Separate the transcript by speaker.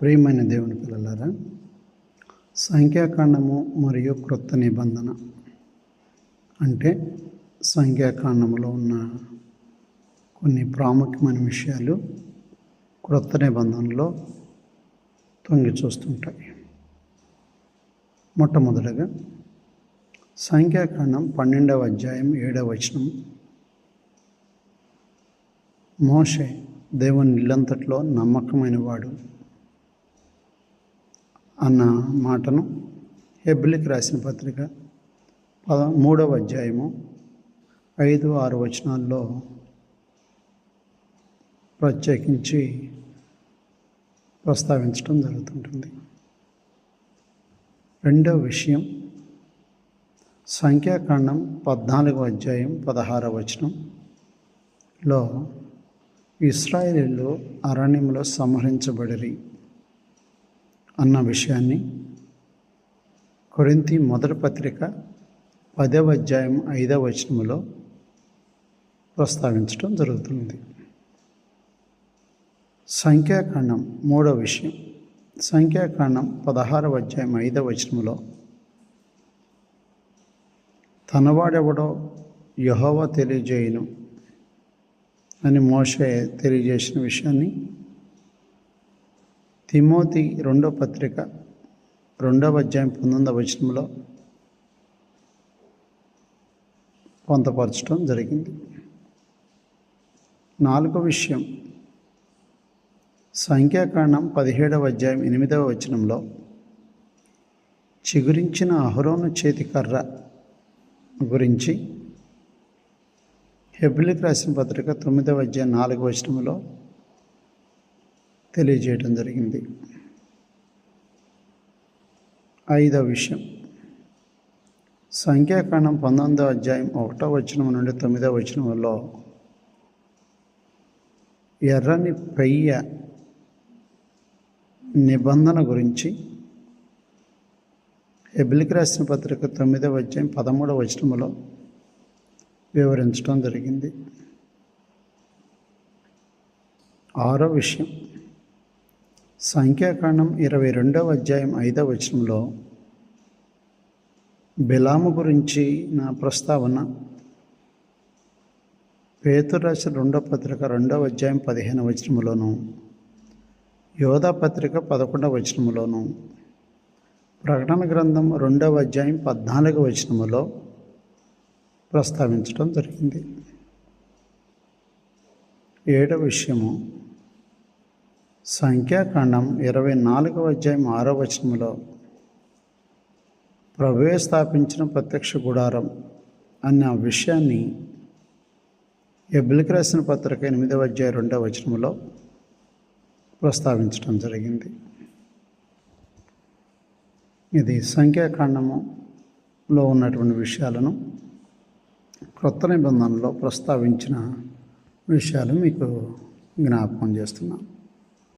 Speaker 1: ప్రియమైన దేవుని పిల్లలారా సంఖ్యాకాండము మరియు క్రొత్త నిబంధన అంటే సంఖ్యాకాండములో ఉన్న కొన్ని ప్రాముఖ్యమైన విషయాలు క్రొత్త నిబంధనలో తొంగి చూస్తుంటాయి. మొట్టమొదటగా సంఖ్యాకాండం పన్నెండవ అధ్యాయం ఏడవ వచనం. మోషే దేవుని ఇల్లంతట్లో నమ్మకమైన వాడు. అన్న మాటను హెబ్లికి రాసిన పత్రిక పద మూడవ అధ్యాయము ఐదు ఆరు వచనాల్లో ప్రత్యేకించి ప్రస్తావించడం జరుగుతుంటుంది. రెండవ విషయం సంఖ్యాకాండం పద్నాలుగవ అధ్యాయం పదహారవ వచనంలో ఇస్రాయేలీలు అరణ్యంలో సంహరించబడిరి. అన్న విషయాన్ని. కొరింతి మొదటి పత్రిక పదవ అధ్యాయం ఐదవ వచనములో ప్రస్తావించడం జరుగుతుంది సంఖ్యాకాండం మూడవ విషయం. సంఖ్యాకాండం పదహారవ అధ్యాయం ఐదవ వచనములో తనవాడెవడో యహోవ తెలియజేయను అని మోషే తెలియజేసిన విషయాన్ని తిమోతి రెండో పత్రిక రెండవ అధ్యాయం పంతొమ్మిదవ వచనంలో పొంతపరచడం జరిగింది. నాలుగో విషయం సంఖ్యాకాండం పదిహేడవ అధ్యాయం ఎనిమిదవ వచనంలో చిగురించిన అహరోను చేతి కర్ర గురించి హెబ్లిక్ రాసిన పత్రిక తొమ్మిదవ అధ్యాయం నాలుగు వచనంలో తెలియజేయడం జరిగింది. ఐదవ విషయం. సంఖ్యాకాండం పంతొమ్మిదో అధ్యాయం ఒకటో వచనం నుండి తొమ్మిదవ వచనంలో ఎర్రని పెయ్య నిబంధన గురించి హెబ్లికి రాసిన పత్రిక తొమ్మిదవ అధ్యాయం పదమూడవ వచనంలో వివరించడం జరిగింది. ఆరో విషయం. సంఖ్యాకాండం ఇరవై రెండవ అధ్యాయం ఐదవ వచనంలో బెలాము గురించి నా ప్రస్తావన పేతురాశి రెండవ పత్రిక రెండవ అధ్యాయం పదిహేను వచనములోను యోధా పత్రిక పదకొండవ వచనములోను ప్రకటన గ్రంథం రెండవ అధ్యాయం పద్నాలుగవ వచనములో ప్రస్తావించడం జరిగింది. ఏడవ విషయము సంఖ్యాకాండం ఇరవై నాలుగవ అధ్యాయం ఆరో వచనంలో ప్రభువే స్థాపించిన ప్రత్యక్ష గుడారం అన్న విషయాన్ని ఎబ్లికి రాసిన పత్రిక ఎనిమిదవ అధ్యాయం రెండవ వచనంలో ప్రస్తావించడం జరిగింది. ఇది సంఖ్యాకాండములో ఉన్నటువంటి విషయాలను క్రొత్త నిబంధనలో ప్రస్తావించిన విషయాలు మీకు జ్ఞాపకం చేస్తున్నాను.